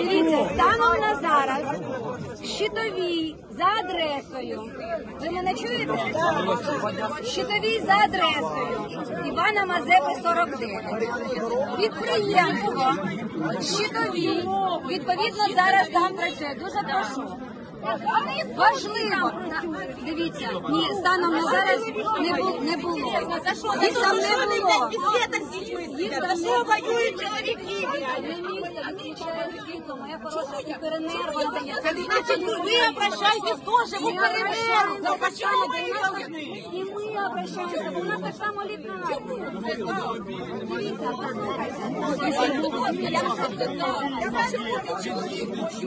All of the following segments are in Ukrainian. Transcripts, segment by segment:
Дивіться, станом на зараз щитовій за адресою. Ви мене чуєте? Щитовій за адресою Івана Мазепи 49. Підприємство щитовій. Відповідно, зараз там працює. Дуже прошу. Важливо. Дивіться, ні, станом на зараз не було. Не було. Їх там не було. Їх там не воюють світло, моя хороша гіперенерго. Значит, вы обращаетесь тоже в УКРНР. За почему до нас і ми обращаємося, бо у нас так само літає. Дивіться, Я зараз разом з вами хочу виявити цю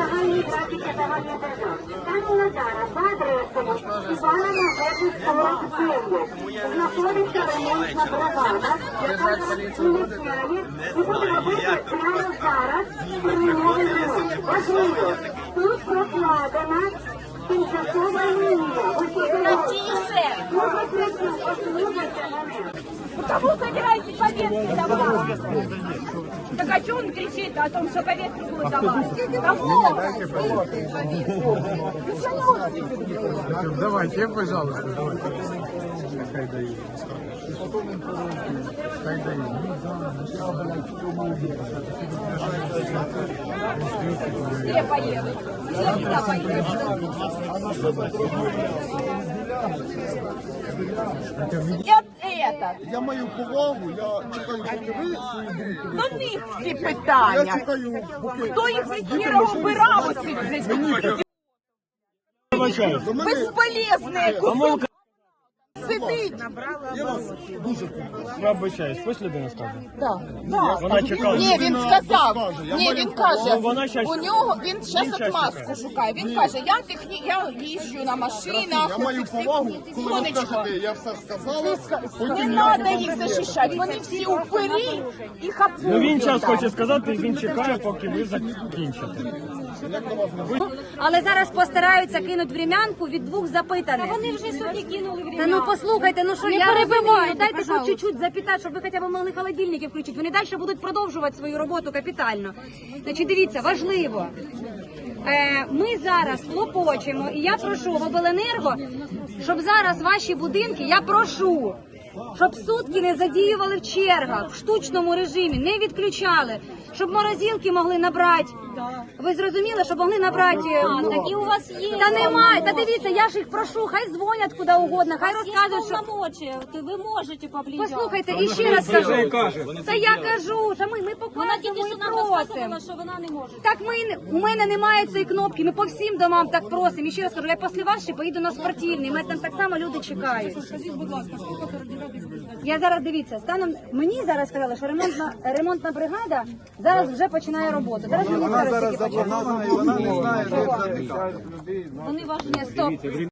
Це загальні графіки загальні Станом на зараз за адресою Івана Мазепи 49. Знаходиться ремонтна бригада, яка ініціює і буде робити прямо зараз терміновий ремонт. Важливо, тут прокладена тимчасова лінія. Ось Кому собираетесь повестки давать? Так а что он кричит о том, что повестки будут давать? Кому? Давайте, пожалуйста, давайте. Хай дают. Хай. Все поедут. Все туда поедут. Это. Я маю повагу, я чекаю, поки ви свою думку До них всі Я питання. чекаю, поки Хто їх хіра обирав оцих десь? Безполезне. Сидить. я вас дуже прошу. Я обичаюсь, пусть людина скаже. Да. Вона чекала. Ні, він сказав. Ні, він каже, Ну, вона щас- у нього він зараз отмазку шукає. Він каже, я техні, я їжджу на машинах. Я маю повагу, коли ви Сонечко, скажете, я все сказала, не потім я треба їх захищати. Вони всі упирі і хапують. Ну він час хоче сказати, він чекає, поки ви закінчите. Але зараз постараються кинуть врем'янку від двох запитаних. вони вже сьогодні кинули врем'янку. Та ну послухайте, ну що я розумію, дайте хоч чуть-чуть запитати, щоб ви хоча б могли холодильники включити. Вони далі будуть продовжувати свою роботу капітально. Значить, дивіться, важливо. Е, ми зараз клопочемо, і я прошу в обленерго, щоб зараз ваші будинки, я прошу, щоб сутки не задіювали в чергах, в штучному режимі, не відключали, щоб морозилки могли набрати. Ви зрозуміли, щоб могли набрати. ну, такі у вас є. Та немає. Та дивіться, я ж їх прошу, хай дзвонять куди угодно, хай розказують, що. ви можете поближати. Послухайте, і ще раз кажу. Це я кажу, що ми, ми показуємо і просимо. що вона не може. Так ми не- у мене немає цієї кнопки. Ми по всім домам так просимо. І ще раз кажу, я після вас ще поїду на спортивний. Мене там так само люди чекають. Скажіть, будь ласка, скільки Я зараз дивіться, станом мені зараз сказали, що ремонтна ремонтна бригада зараз вже починає роботу. Зараз мені зараз тільки почали. Вони важні стоп.